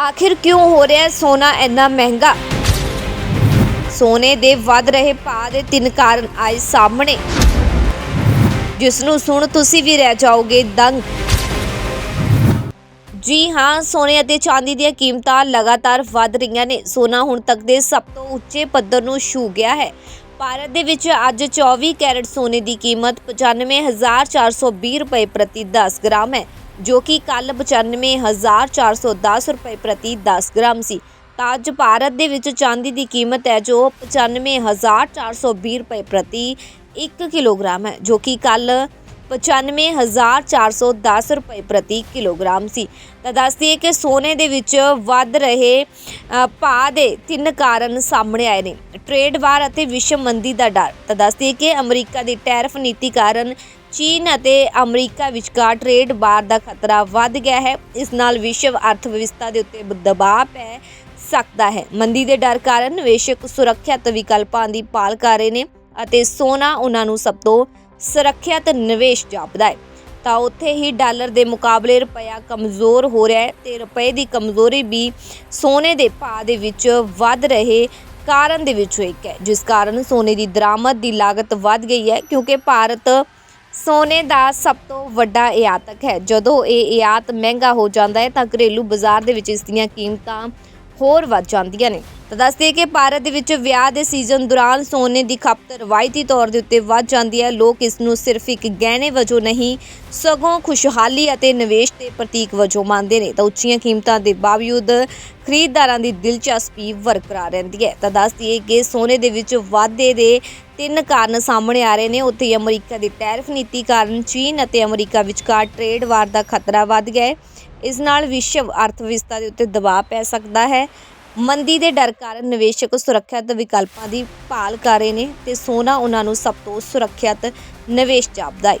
ਆਖਿਰ ਕਿਉਂ ਹੋ ਰਿਹਾ ਹੈ ਸੋਨਾ ਇੰਨਾ ਮਹਿੰਗਾ? ਸੋਨੇ ਦੇ ਵੱਧ ਰਹੇ ਭਾਅ ਦੇ ਤਿੰਨ ਕਾਰਨ ਆਏ ਸਾਹਮਣੇ। ਜਿਸ ਨੂੰ ਸੁਣ ਤੁਸੀਂ ਵੀ ਰਹਿ ਜਾਓਗੇ ਦੰਗ। ਜੀ ਹਾਂ, ਸੋਨੇ ਅਤੇ ਚਾਂਦੀ ਦੀਆਂ ਕੀਮਤਾਂ ਲਗਾਤਾਰ ਵੱਧ ਰਹੀਆਂ ਨੇ। ਸੋਨਾ ਹੁਣ ਤੱਕ ਦੇ ਸਭ ਤੋਂ ਉੱਚੇ ਪੱਧਰ ਨੂੰ ਛੂ ਗਿਆ ਹੈ। ਭਾਰਤ ਦੇ ਵਿੱਚ ਅੱਜ 24 ਕੈਰਟ ਸੋਨੇ ਦੀ ਕੀਮਤ 95420 ਰੁਪਏ ਪ੍ਰਤੀ 10 ਗ੍ਰਾਮ ਹੈ। ਜੋ ਕਿ ਕੱਲ 95410 ਰੁਪਏ ਪ੍ਰਤੀ 10 ਗ੍ਰਾਮ ਸੀ। ਤਾਂ ਅੱਜ ਭਾਰਤ ਦੇ ਵਿੱਚ ਚਾਂਦੀ ਦੀ ਕੀਮਤ ਹੈ ਜੋ 95420 ਰੁਪਏ ਪ੍ਰਤੀ 1 ਕਿਲੋਗ੍ਰਾਮ ਹੈ, ਜੋ ਕਿ ਕੱਲ 95410 ਰੁਪਏ ਪ੍ਰਤੀ ਕਿਲੋਗ੍ਰਾਮ ਸੀ ਤਾਂ ਦੱਸਦੀ ਹੈ ਕਿ ਸੋਨੇ ਦੇ ਵਿੱਚ ਵੱਧ ਰਹੇ ਭਾਅ ਦੇ ਤਿੰਨ ਕਾਰਨ ਸਾਹਮਣੇ ਆਏ ਨੇ ਟ੍ਰੇਡ ਵਾਰ ਅਤੇ ਵਿਸ਼ਵ ਮੰਦੀ ਦਾ ਡਰ ਤਾਂ ਦੱਸਦੀ ਹੈ ਕਿ ਅਮਰੀਕਾ ਦੀ ਟੈਰਿਫ ਨੀਤੀ ਕਾਰਨ ਚੀਨ ਅਤੇ ਅਮਰੀਕਾ ਵਿਚਕਾਰ ਟ੍ਰੇਡ ਵਾਰ ਦਾ ਖਤਰਾ ਵੱਧ ਗਿਆ ਹੈ ਇਸ ਨਾਲ ਵਿਸ਼ਵ ਅਰਥ ਵਿਵਸਥਾ ਦੇ ਉੱਤੇ ਦਬਾਅ ਪੈ ਸਕਦਾ ਹੈ ਮੰਦੀ ਦੇ ਡਰ ਕਾਰਨ ਨਿਵੇਸ਼ਕ ਸੁਰੱਖਿਅਤ ਵਿਕਲਪਾਂ ਦੀ ਭਾਲ ਕਰ ਰਹੇ ਨੇ ਅਤੇ ਸੋਨਾ ਉਹਨਾਂ ਨੂੰ ਸਭ ਤੋਂ ਸੁਰੱਖਿਅਤ ਨਿਵੇਸ਼ ਜਾਪਦਾ ਹੈ। ਤਾਂ ਉੱਥੇ ਹੀ ਡਾਲਰ ਦੇ ਮੁਕਾਬਲੇ ਰੁਪਇਆ ਕਮਜ਼ੋਰ ਹੋ ਰਿਹਾ ਹੈ ਤੇ ਰੁਪਏ ਦੀ ਕਮਜ਼ੋਰੀ ਵੀ ਸੋਨੇ ਦੇ ਭਾਅ ਦੇ ਵਿੱਚ ਵੱਧ ਰਹੇ ਕਾਰਨ ਦੇ ਵਿੱਚੋਂ ਇੱਕ ਹੈ। ਜਿਸ ਕਾਰਨ ਸੋਨੇ ਦੀ ਦਰਾਮਦ ਦੀ ਲਾਗਤ ਵੱਧ ਗਈ ਹੈ ਕਿਉਂਕਿ ਭਾਰਤ ਸੋਨੇ ਦਾ ਸਭ ਤੋਂ ਵੱਡਾ ਆਯਾਤਕ ਹੈ। ਜਦੋਂ ਇਹ ਆਯਾਤ ਮਹਿੰਗਾ ਹੋ ਜਾਂਦਾ ਹੈ ਤਾਂ ਘਰੇਲੂ ਬਾਜ਼ਾਰ ਦੇ ਵਿੱਚ ਇਸ ਦੀਆਂ ਕੀਮਤਾਂ ਹੋਰ ਵੱਧ ਜਾਂਦੀਆਂ ਨੇ। ਤਾਂ ਦੱਸਦੇ ਕਿ ਭਾਰਤ ਦੇ ਵਿੱਚ ਵਿਆਹ ਦੇ ਸੀਜ਼ਨ ਦੌਰਾਨ ਸੋਨੇ ਦੀ ਖਪਤ ਰਵਾਇਤੀ ਤੌਰ ਦੇ ਉੱਤੇ ਵੱਧ ਜਾਂਦੀ ਹੈ। ਲੋਕ ਇਸ ਨੂੰ ਸਿਰਫ ਇੱਕ ਗਹਿਣੇ ਵਜੋਂ ਨਹੀਂ, ਸਗੋਂ ਖੁਸ਼ਹਾਲੀ ਅਤੇ ਨਿਵੇਸ਼ ਦੇ ਪ੍ਰਤੀਕ ਵਜੋਂ ਮੰਨਦੇ ਨੇ। ਤਾਂ ਉੱਚੀਆਂ ਕੀਮਤਾਂ ਦੇ ਬਾਵਜੂਦ ਖਰੀਦਦਾਰਾਂ ਦੀ ਦਿਲਚਸਪੀ ਬਰਕਰਾਰ ਰਹਿੰਦੀ ਹੈ। ਤਾਂ ਦੱਸ ਦਈਏ ਕਿ ਸੋਨੇ ਦੇ ਵਿੱਚ ਵਾਧੇ ਦੇ ਤਿੰਨ ਕਾਰਨ ਸਾਹਮਣੇ ਆ ਰਹੇ ਨੇ। ਉੱਥੇ ਅਮਰੀਕਾ ਦੀ ਟੈਰਿਫ ਨੀਤੀ ਕਾਰਨ ਚੀਨ ਅਤੇ ਅਮਰੀਕਾ ਵਿਚਕਾਰ ਟ੍ਰੇਡ ਵਾਰ ਦਾ ਖਤਰਾ ਵੱਧ ਗਿਆ ਹੈ। ਇਸ ਨਾਲ ਵਿਸ਼ਵ ਅਰਥ ਵਿਵਸਥਾ ਦੇ ਉੱਤੇ ਦਬਾਅ ਪੈ ਸਕਦਾ ਹੈ। ਮੰਦੀ ਦੇ ਡਰ ਕਾਰਨ ਨਿਵੇਸ਼ਕ ਸੁਰੱਖਿਅਤ ਵਿਕਲਪਾਂ ਦੀ ਭਾਲ ਕਰ ਰਹੇ ਨੇ ਤੇ ਸੋਨਾ ਉਹਨਾਂ ਨੂੰ ਸਭ ਤੋਂ ਸੁਰੱਖਿਅਤ ਨਿਵੇਸ਼ ਜਾਪਦਾ ਹੈ।